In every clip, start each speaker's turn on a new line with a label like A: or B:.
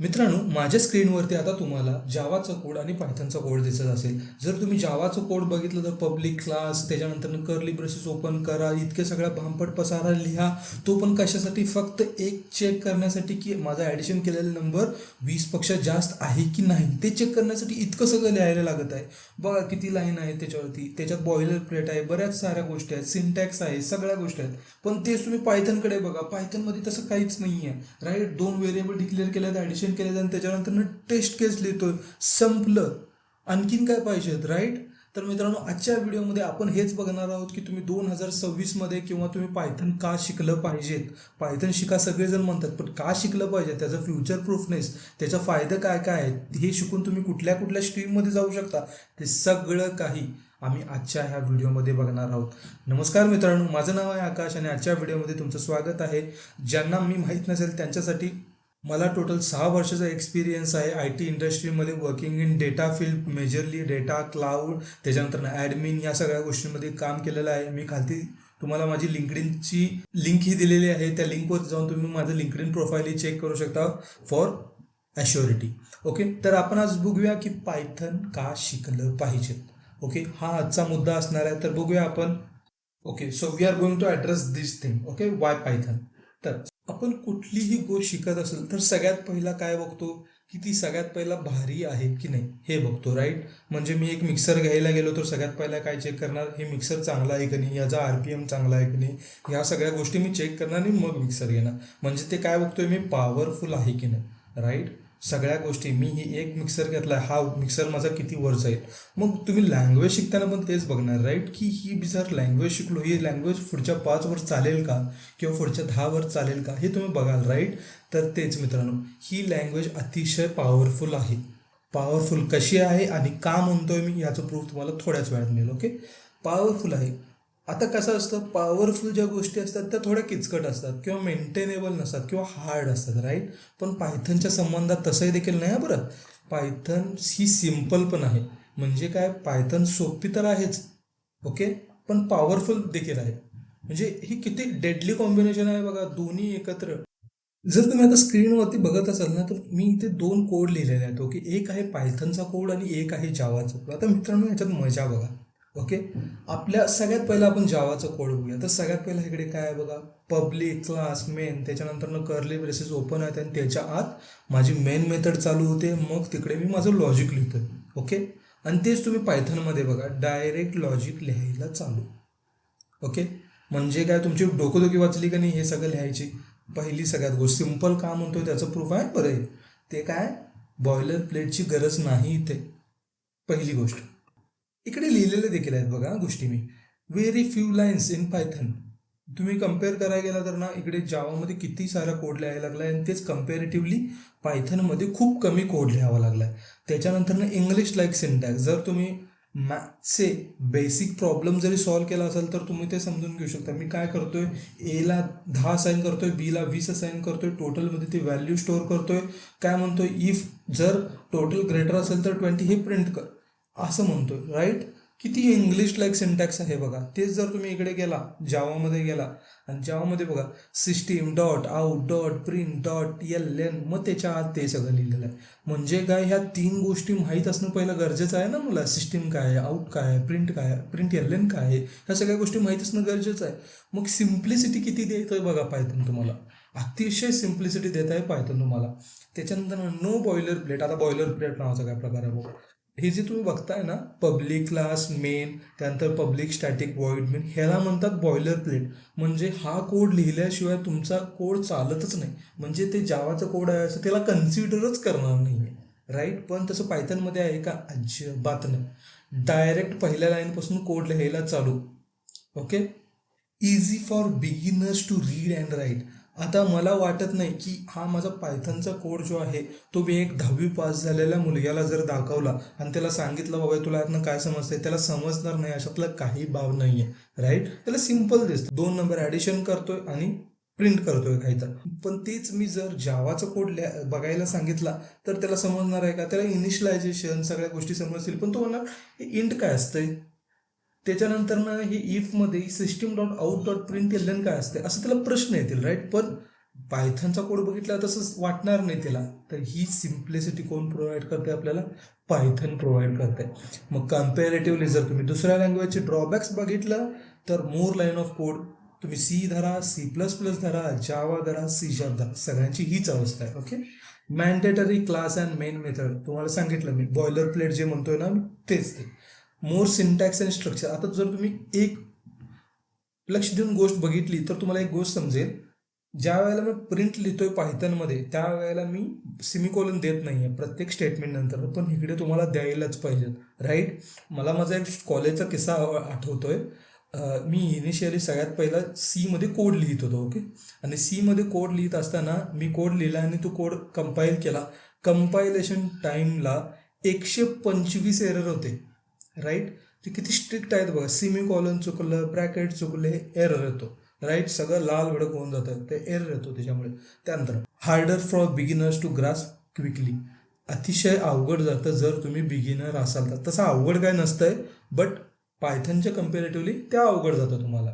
A: मित्रांनो माझ्या स्क्रीनवरती आता तुम्हाला जावाचा कोड आणि पायथनचा कोड दिसत असेल. जर तुम्ही जावाचा कोड बघितलं तर पब्लिक क्लास त्याच्यानंतर कर्ली ब्रशेस ओपन करा इतके सगळ्या भांपट पसारा लिहा. तो पण कशासाठी? फक्त एक चेक करण्यासाठी की माझा ॲडिशन केलेला नंबर वीसपेक्षा जास्त आहे की नाही? ते चेक करण्यासाठी इतकं सगळं लिहायला लागत आहे. बघा किती लाईन आहे त्याच्यावरती. त्याच्यात बॉयलर प्लेट आहे बऱ्याच साऱ्या गोष्टी आहेत. सिंटॅक्स आहे सगळ्या गोष्टी आहेत. पण तेच तुम्ही पायथनकडे बघा. पायथनमध्ये तसं काहीच नाही आहे राईट दोन व्हेरिएबल डिक्लेअर केल्यात ॲडिशन केलं आणि त्याच्यानंतर टेस्ट केस लिहितो संपलं. आणखीन काय पाहिजेत राईट तर मित्रांनो आजच्या व्हिडिओमध्ये आपण हेच बघणार आहोत की तुम्ही दोन हजार सव्वीसमध्ये किंवा तुम्ही पायथन का शिकलं पाहिजेत? पायथन शिका सगळेजण म्हणतात पण का शिकलं पाहिजे त्याचं फ्युचर प्रूफनेस त्याचा फायदा काय काय आहेत हे शिकून तुम्ही कुठल्या कुठल्या स्ट्रीममध्ये जाऊ शकता ते सगळं काही आम्ही आजच्या ह्या व्हिडिओमध्ये बघणार आहोत. नमस्कार मित्रांनो माझं नाव आहे आकाश आणि आजच्या व्हिडिओमध्ये तुमचं स्वागत आहे. ज्यांना मी माहीत नसेल त्यांच्यासाठी मला टोटल सहा वर्षाचा एक्सपिरियन्स आहे आय टी इंडस्ट्रीमध्ये working in data field majorly data cloud त्याच्यानंतर ॲडमिन या सगळ्या गोष्टींमध्ये काम केलेलं आहे. मी खालती तुम्हाला माझी लिंकडिनची लिंक ही दिलेली आहे. त्या लिंकवर जाऊन तुम्ही माझं लिंकडिन प्रोफाईल चेक करू शकता फॉर ॲश्युरिटी ओके तर आपण आज बघूया की पायथन का शिकलं पाहिजे. ओके हा आजचा मुद्दा असणार आहे. तर बघूया आपण. Okay so we are going to address this thing okay why Python तर आपण कुठलीही गोष्ट शिकत असेल तर सगळ्यात पहिला काय बघतो? की ती सगळ्यात पहिला भारी आहे की नाही? हे बघतो राईट म्हणजे मी एक मिक्सर घ्यायला गेलो तर सगळ्यात पहिला काय चेक करणार? हे मिक्सर चांगला आहे की नाही? याचा आर पी एम चांगला आहे की नाही? ह्या सगळ्या गोष्टी मी चेक करणार आणि मग मिक्सर घेणार. म्हणजे ते काय बघतोय मी? पॉवरफुल आहे की नाही? राईट सगळ्या गोष्टी. मी ही एक मिक्सर घेतला हा मिक्सर माझा किती वर आहे? मग तुम्ही लँग्वेज शिकताना पण तेच बघणार राईट की ही जर लँग्वेज शिकलो ही लँग्वेज पुढच्या पाच वर्ष चालेल का? किंवा पुढच्या दहा वर्ष चालेल का? हे तुम्ही बघाल राईट तर तेच मित्रांनो ही लँग्वेज अतिशय पॉवरफुल आहे. पॉवरफुल कशी आहे आणि का म्हणतोय मी याचं प्रूफ तुम्हाला थोड्याच वेळात मिळेल ओके पॉवरफुल आहे. आता कसं असतं पॉवरफुल ज्या गोष्टी असतात त्या थोड्या किचकट असतात किंवा मेंटेनेबल नसतात किंवा हार्ड असतात राईट पण पायथनच्या संबंधात तसंही देखील नाही आहे बरं? पायथन ही सिंपल पण आहे. म्हणजे काय? पायथन सोपी तर आहेच ओके? पण पॉवरफुल देखील आहे. म्हणजे ही किती डेडली कॉम्बिनेशन आहे बघा दोन्ही एकत्र. जर तुम्ही आता स्क्रीनवरती बघत असाल ना तर मी इथे दोन कोड लिहिलेले आहेत ओके? एक आहे पायथनचा कोड आणि एक आहे जावाचा कोड आता मित्रांनो याच्यात मजा बघा. ओके? आपल्या सगळ्यात पहिलं आपण जावाचं कोड बघूया. तर सगळ्यात पहिलं इकडे काय आहे बघा? पब्लिक क्लास मेन त्याच्यानंतर कर्ली ब्रेसेस ओपन आहेत आणि त्याच्या आत माझी मेन मेथड चालू होते. मग तिकडे मी माझं लॉजिक लिहितो ओके? आणि तेच तुम्ही पायथनमध्ये बघा. डायरेक्ट लॉजिक लिहायला चालू. ओके? म्हणजे काय? तुमची डोकोदोकी वाचली का नाही हे सगळं लिहायची? पहिली सगळ्यात गोष्ट. सिंपल का म्हणतो त्याचं प्रूफ आहे? बरं आहे. ते काय? बॉयलर प्लेटची गरज नाही इथे. पहिली गोष्ट. इकडे लिहिलेले देखील आहेत बघा गोष्टी मी. Very few lines in Python तुम्ही कंपेअर करायला गेला तर ना इकडे जावामध्ये किती सारा कोड लिहायला लागला आहे आणि तेच कम्पॅरेटिव्हली पायथनमध्ये खूप कमी कोड लिहावा लागला आहे त्याच्यानंतर ना इंग्लिश लाईक सिंटॅक्स जर तुम्ही मॅथ्सचे बेसिक प्रॉब्लेम जरी सॉल्व्ह केला असेल तर तुम्ही ते समजून घेऊ शकता. मी काय करतोय? एला दहा असाईन करतोय बीला वीस असाईन करतोय टोटलमध्ये ती व्हॅल्यू स्टोअर करतोय. काय म्हणतोय? इफ जर टोटल ग्रेटर असेल तर ट्वेंटी हे प्रिंट कर असं म्हणतोय राईट किती इंग्लिश लाईक सिंटॅक्स आहे बघा. तेच जर तुम्ही इकडे गेला जावामध्ये गेला आणि जावामध्ये बघा system dot out dot print dot L N मग त्याच्या आत ते सगळं लिहिलेलं आहे. म्हणजे काय ह्या तीन गोष्टी माहीत असणं पहिलं गरजेचं आहे ना मला? सिस्टीम काय आहे आउट काय आहे प्रिंट काय आहे प्रिंट एल एन काय आहे ह्या सगळ्या गोष्टी माहीत असणं गरजेचं आहे. मग सिम्प्लिसिटी किती देतोय बघा पायथन तुम्हाला? अतिशय सिम्प्लिसिटी देत आहे पायथन तुम्हाला. त्याच्यानंतर नो बॉयलर प्लेट आता बॉयलर प्लेट नावाचा काय प्रकार आहे बघा. हे जे तुम्ही बघताय ना पब्लिक क्लास मेन त्यानंतर पब्लिक स्टॅटिक वॉइड मेन ह्याला म्हणतात बॉयलर प्लेट म्हणजे हा कोड लिहिल्याशिवाय तुमचा कोड चालतच नाही. म्हणजे ते जावाचा कोड आहे असं त्याला कन्सिडरच करणार नाही आहे राईट पण तसं पायथनमध्ये आहे का? अजिबात नाही. डायरेक्ट पहिल्या लाईनपासून कोड लिहायला चालू. Okay easy for beginners to read and write आता मला वाटत नाही की हा माझा पायथनचा कोड जो आहे तो मी एक दहावी पास झालेल्या मुलग्याला जर दाखवला आणि त्याला सांगितलं बाबा तुला यातनं काय समजतंय? त्याला समजणार नाही अशातलं काही भाव नाही आहे राईट त्याला सिंपल दिसतं. दोन नंबर ॲडिशन करतोय आणि प्रिंट करतोय काही तर पण तेच मी जर जावाचा कोड लिहा बघायला सांगितला तर त्याला समजणार आहे का? त्याला इनिशलायझेशन सगळ्या गोष्टी समजतील. पण तो म्हणणार इंट काय असतंय? त्याच्यानंतर ना हे इफमध्ये system dot out dot print ln काय असते? असं त्याला प्रश्न येतील राईट पण पायथनचा कोड बघितला तसंच वाटणार नाही त्याला. तर ही सिम्प्लिसिटी कोण प्रोव्हाइड करते आपल्याला? पायथन प्रोव्हाइड करते मग कम्पॅरेटिव्हली जर तुम्ही दुसऱ्या लँग्वेजचे ड्रॉबॅक्स बघितलं तर मोर लाईन ऑफ कोड तुम्ही सी धरा सी प्लस प्लस धरा जावा धरा सी शार्प धरा. सगळ्यांची हीच अवस्था आहे okay mandatory class and main method तुम्हाला सांगितलं मी. बॉयलर प्लेट जे म्हणतोय ना मी तेच ते. मोर सिंटॅक्स अँड स्ट्रक्चर आता जर तुम्ही एक लक्ष देऊन गोष्ट बघितली तर तुम्हाला एक गोष्ट समजेल. ज्या वेळेला मी प्रिंट लिहितोय पायथनमध्ये त्या वेळेला मी सिमिकोलन देत नाही आहे प्रत्येक स्टेटमेंट नंतर. पण इकडे तुम्हाला द्यायलाच पाहिजेत. राईट मला माझा एक कॉलेजचा किस्सा आठवतोय. मी इनिशियली सगळ्यात पहिला सीमध्ये कोड लिहित होतो ओके आणि सीमध्ये कोड लिहित असताना मी कोड लिहिला आणि तो कोड कंपाईल केला. कंपायलेशन टाईमला एकशे पंचवीस एरर होते. राईट ते किती स्ट्रिक्ट आहेत बघा. सिमी कॉलन चुकलं ब्रॅकेट चुकले एरर येतो. राईट सगळं लाल भडक होऊन जातं. ते एरर येतो त्याच्यामुळे. त्यानंतर harder for beginners to grasp quickly अतिशय अवघड जातं जर तुम्ही बिगिनर असाल तर. तसं अवघड काय नसतंय बट पायथनच्या कम्पेरेटिव्हली त्या अवघड जातं तुम्हाला.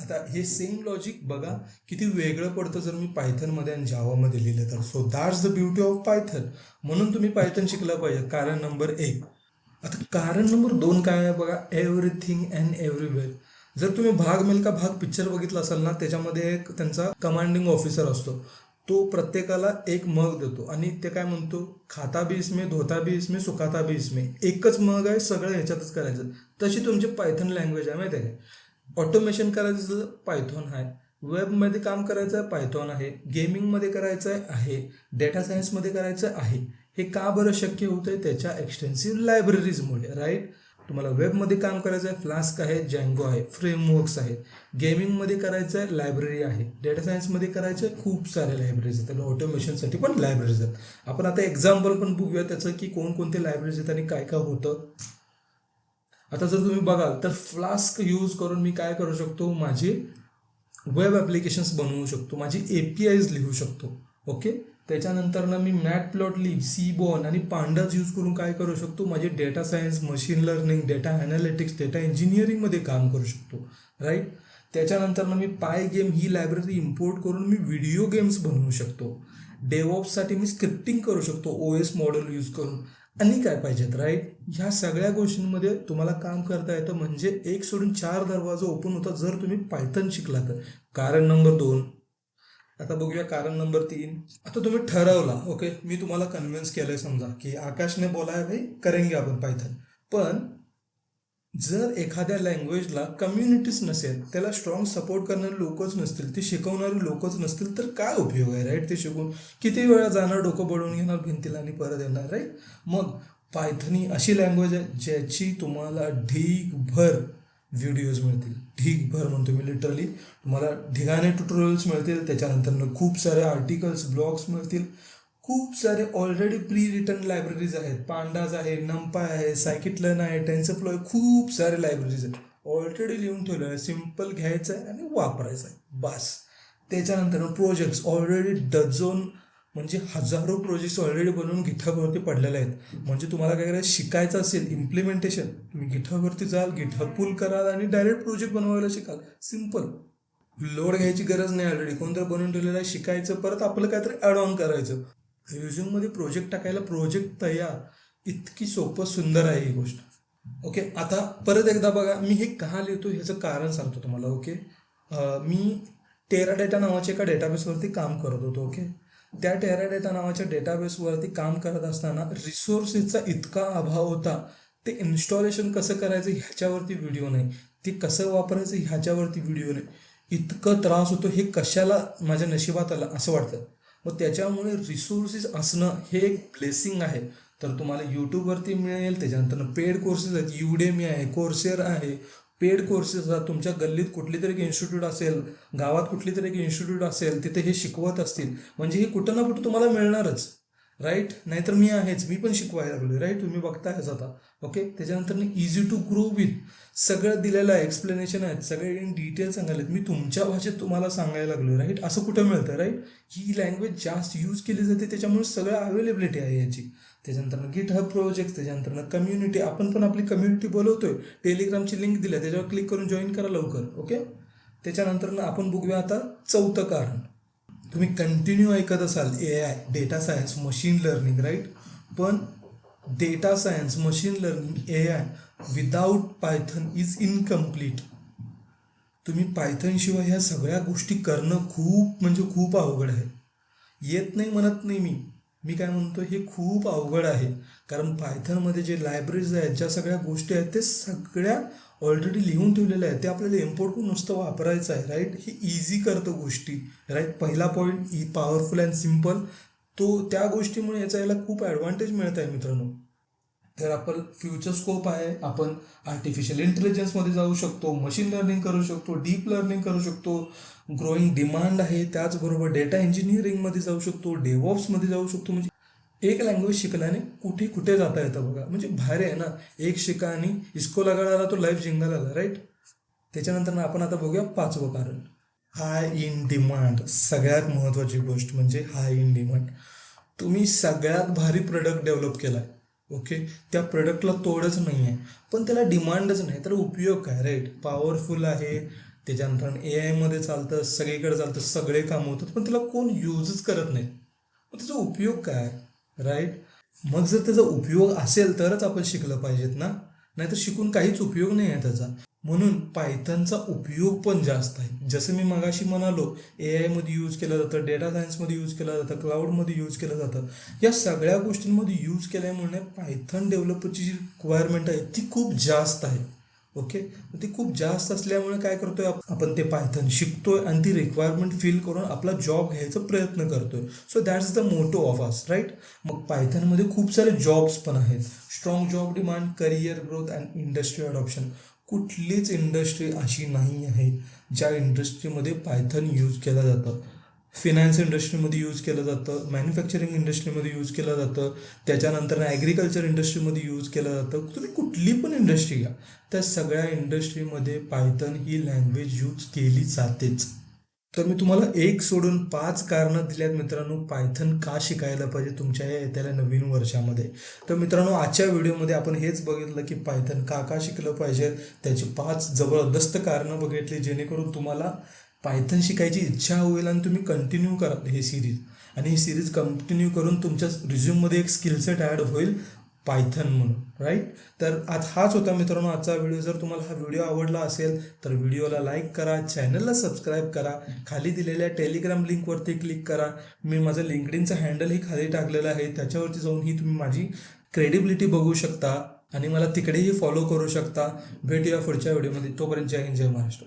A: आता हे सेम लॉजिक बघा. किती वेगळं पडतं जर मी पायथनमध्ये आणि जावामध्ये लिहिलं तर. So that's the beauty of Python म्हणून तुम्ही पायथन शिकलं पाहिजे. कारण नंबर एक आता कारण नंबर दोन काय आहे बघा एव्हरीथिंग अँड एव्हरीवेअर जर तुम्ही भाग मिल्का भाग पिक्चर बघितला असाल ना त्याच्यामध्ये एक त्यांचा कमांडिंग ऑफिसर असतो. तो प्रत्येकाला एक मग देतो. आणि ते काय म्हणतो? खाता बी इसमे धोता बी इसमे सुखाता बी इसमे. एकच मग आहे सगळं ह्याच्यातच करायचं. तशी तुमची पायथन लँग्वेज आहे माहिती आहे ऑटोमेशन करायचं पायथॉन आहे. वेबमध्ये काम करायचं आहे. पायथॉन आहे गेमिंगमध्ये करायचं आहे. डेटा सायन्समध्ये करायचं आहे. हे का बरं शक्य होतं त्याच्या एक्सटेन्सिव्ह लायब्ररीजमुळे राईट तुम्हाला वेबमध्ये काम करायचं आहे फ्लास्क आहे जँगो आहे फ्रेमवर्क्स आहेत. गेमिंगमध्ये करायचं आहे लायब्ररी आहे. डेटा सायन्समध्ये करायचं आहे खूप साऱ्या लायब्ररीज आहेत. आणि ऑटोमेशनसाठी पण लायब्ररीज आहेत. आपण आता एक्झाम्पल पण बघूया त्याचं की कोणकोणते लायब्ररीज आहेत आणि काय काय होतं. आता जर तुम्ही बघाल तर फ्लास्क यूज करून मी काय करू शकतो? माझे वेब ॲप्लिकेशन्स बनवू शकतो. माझी ए पी आयज लिहू शकतो. ओके त्याच्यानंतर ना मी matplotlib seaborn आणि पांडाज यूज करून काय करू शकतो? माझे data science machine learning data analytics data इंजिनिअरिंगमध्ये काम करू शकतो. राईट त्याच्यानंतर ना मी पाय गेम ही लायब्ररी इम्पोर्ट करून मी व्हिडिओ गेम्स बनवू शकतो. डेव्हॉपसाठी मी स्क्रिप्टिंग करू शकतो ओ एस मॉडेल यूज करून. आणि काय पाहिजेत राईट ह्या सगळ्या गोष्टींमध्ये तुम्हाला काम करता येतं. म्हणजे एक सोडून चार दरवाजा ओपन होता जर तुम्ही पायथन शिकला तर कारण नंबर दोन आता बघूया कारण नंबर तीन. आता तुम्ही ठरवला ओके मी तुम्हाला कन्व्हिन्स केलंय समजा की आकाशने बोलाय भाई करेंगे आपण पायथन पण जर एखाद्या लँग्वेजला कम्युनिटीच नसेल त्याला स्ट्रॉंग सपोर्ट करणारे लोकच नसतील ते शिकवणारे लोकच नसतील तर काय उपयोग आहे राईट ते शिकून किती वेळा जाणार डोकं बडवून घेणार भिंतीला आणि परत येणार राईट मग पायथनी अशी लँग्वेज आहे ज्याची तुम्हाला ढीगभर व्हिडिओज मिळतील. ढीगभर म्हणतो मी लिटरली तुम्हाला ढिगाने ट्युटोरियल्स मिळतील त्याच्यानंतर खूप सारे आर्टिकल्स ब्लॉग्स मिळतील. खूप सारे ऑलरेडी प्री रिटर्न लायब्ररीज आहेत. पांडाज आहे नंपा आहे सायकिटलन आहे टेन्सफ्लो आहे खूप सारे लायब्ररीज आहेत. ऑलरेडी लिहून ठेवलं आहे सिंपल घ्यायचं आहे आणि वापरायचं आहे. बस. त्याच्यानंतर प्रोजेक्ट्स ऑलरेडी डझन म्हणजे हजारो प्रोजेक्ट्स ऑलरेडी बनवून गिठावरती पडलेले आहेत. म्हणजे तुम्हाला काय करायचं? शिकायचं असेल इम्प्लिमेंटेशन तुम्ही गिठावरती जाल गिठा पुल कराल आणि डायरेक्ट प्रोजेक्ट बनवायला शिकाल. सिंपल लोड घ्यायची गरज नाही ऑलरेडी कोणतरी बनवून ठेवलेलं आहे शिकायचं परत आपलं काहीतरी ॲड ऑन करायचं. रिझ्यूममध्ये प्रोजेक्ट टाकायला प्रोजेक्ट तयार. इतकी सोपं सुंदर आहे ही गोष्ट. ओके आता परत एकदा बघा मी हे का लिहितो ह्याचं कारण सांगतो तुम्हाला ओके मी टेरा डेटा नावाच्या एका डेटाबेसवरती काम करत होतो ओके त्या टेरा डेटा नावाच्या डेटाबेसवरती काम करत असताना रिसोर्सेसचा इतका अभाव होता ते इन्स्टॉलेशन कसं करायचं ह्याच्यावरती व्हिडिओ नाही ते कसं वापरायचं ह्याच्यावरती व्हिडिओ नाही. इतकं त्रास होतो हे कशाला माझ्या नशिबात आलं असं वाटतं. मग त्याच्यामुळे रिसोर्सेस असणं हे एक ब्लेसिंग आहे. तर तुम्हाला यूट्यूबवरती मिळेल त्याच्यानंतर पेड कोर्सेस आहेत युडेमी आहे कोर्सेर आहे पेड कोर्सेस असतात तुमच्या गल्लीत कुठली तरी एक इन्स्टिट्यूट असेल गावात कुठली तरी एक इन्स्टिट्यूट असेल तिथे हे शिकवत असतील. म्हणजे हे कुठं ना कुठं तुम्हाला मिळणारच. राईट नाहीतर मी आहेच मी पण शिकवायला लागलो राईट तुम्ही बघतायच आता. ओके त्याच्यानंतर इझी टू ग्रो विथ सगळं दिलेलं आहे एक्सप्लेनेशन आहेत सगळे इन डिटेल सांगायला मी तुमच्या भाषेत तुम्हाला सांगायला लागलो राईट असं कुठं मिळतं राईट ही लँग्वेज जास्त यूज केली जाते त्याच्यामुळे सगळं अवेलेबिलिटी आहे याची. त्याच्यानंतर गिट हब प्रोजेक्ट त्याच्यानंतर कम्युनिटी आपण पण आपली कम्युनिटी बोलवतोय. टेलिग्रामची लिंक दिली आहे. त्याच्यावर क्लिक करून जॉईन करा लवकर ओके त्याच्यानंतर आपण बघूया आता चौथं कारण. तुम्ही कंटिन्यू ऐकत असाल A I data science machine learning right पण data science machine learning A I without Python is incomplete तुम्ही पायथनशिवाय ह्या सगळ्या गोष्टी करणं खूप म्हणजे खूप अवघड आहे. येत नाही म्हणत नाही मी. मी काय म्हणतो हे खूप अवघड आहे. कारण पायथनमध्ये जे लायब्ररीज आहेत ज्या सगळ्या गोष्टी आहेत ते सगळ्या ऑलरेडी लिहून ठेवलेल्या आहेत. ते आपल्याला इम्पोर्ट करून नुसतं वापरायचं आहे राईट हे इझी करतं गोष्टी राईट पहिला पॉईंट ई पॉवरफुल अँड सिंपल तो त्या गोष्टीमुळे याचा याला खूप ॲडव्हान्टेज मिळत आहे मित्रांनो. तर आपण फ्युचर स्कोप आहे आपण आर्टिफिशियल इंटेलिजन्समध्ये जाऊ शकतो मशीन लर्निंग करू शकतो डीप लर्निंग करू शकतो ग्रोईंग डिमांड आहे त्याचबरोबर डेटा इंजिनिअरिंगमध्ये जाऊ शकतो डेवॉप्समध्ये जाऊ शकतो. म्हणजे एक लँग्वेज शिकल्याने कुठे कुठे जाता येतं बघा. म्हणजे भारी आहे ना एक शिका आणि इस्को लगाडाला तो लाईफ जिंगाला आला राईट त्याच्यानंतर ना आपण आता बघूया पाचवं कारण. हाय इन डिमांड सगळ्यात महत्त्वाची गोष्ट म्हणजे हाय इन डिमांड तुम्ही सगळ्यात भारी प्रोडक्ट डेव्हलप केला आहे ओके? त्या प्रोडक्टला तोडच नाही आहे पण त्याला डिमांडच नाही. तर उपयोग काय? राईट पॉवरफुल आहे. त्याच्यानंतर ए आयमध्ये चालतं सगळीकडे चालतं सगळे काम होतात पण त्याला कोण यूजच करत नाही. मग त्याचा उपयोग काय? राईट मग जर त्याचा उपयोग असेल तरच आपण शिकलं पाहिजेत ना? नाहीतर शिकून काहीच उपयोग नाही आहे त्याचा. म्हणून पायथनचा उपयोग पण जास्त आहे. जसं मी मगाशी म्हणालो ए आयमध्ये यूज केलं जातं डेटा सायन्समध्ये यूज केलं जातं क्लाउडमध्ये यूज केलं जातं. या सगळ्या गोष्टींमध्ये यूज केल्यामुळे पायथन डेव्हलपरची जी रिक्वायरमेंट आहे ती खूप जास्त आहे. ओके? ती खूप जास्त असल्यामुळे काय करतोय आपण ते पायथन शिकतोय आणि ती रिक्वायरमेंट फील करून आपला जॉब घ्यायचा प्रयत्न करतोय. So that's the motto of us right मग पायथनमध्ये खूप सारे जॉब्स पण आहेत. Strong job demand career growth and industry adoption कुठलीच इंडस्ट्री अशी नाही आहे ज्या इंडस्ट्रीमध्ये पायथन यूज केला जातं. फिनान्स इंडस्ट्रीमध्ये यूज केलं जातं मॅन्युफॅक्चरिंग इंडस्ट्रीमध्ये यूज केलं जातं त्याच्यानंतर ॲग्रिकल्चर इंडस्ट्रीमध्ये यूज केलं जातं. तुम्ही कुठली पण इंडस्ट्री घ्या. त्या सगळ्या इंडस्ट्रीमध्ये पायथन ही लँग्वेज यूज केली जातेच. तर मी तुम्हाला एक सोडून पाच कारणं दिल्यात मित्रांनो पायथन का शिकायला पाहिजे तुमच्या या येत्याला नवीन वर्षामध्ये. तर मित्रांनो आजच्या व्हिडिओमध्ये आपण हेच बघितलं की पायथन का का शिकलं पाहिजे त्याची पाच जबरदस्त कारणं बघितली जेणेकरून तुम्हाला पायथन शिकायची इच्छा होईल आणि तुम्ही कंटिन्यू करा हे सिरीज आणि ही सिरीज कंटिन्यू करून तुमच्या रिझ्यूममध्ये एक स्किल सेट ॲड होईल पायथन म्हणून राईट तर आज हाच होता मित्रांनो आजचा व्हिडिओ जर तुम्हाला हा व्हिडिओ आवडला असेल तर व्हिडिओला लाईक करा चॅनलला सबस्क्राईब करा. खाली दिलेल्या टेलिग्राम लिंकवरती क्लिक करा. मी माझं लिंकडिनचं हँडलही खाली टाकलेलं आहे. त्याच्यावरती जाऊनही तुम्ही माझी क्रेडिबिलिटी बघू शकता आणि मला तिकडेही फॉलो करू शकता. भेटूया पुढच्या व्हिडिओमध्ये तोपर्यंत जय हिंद जय महाराष्ट्र.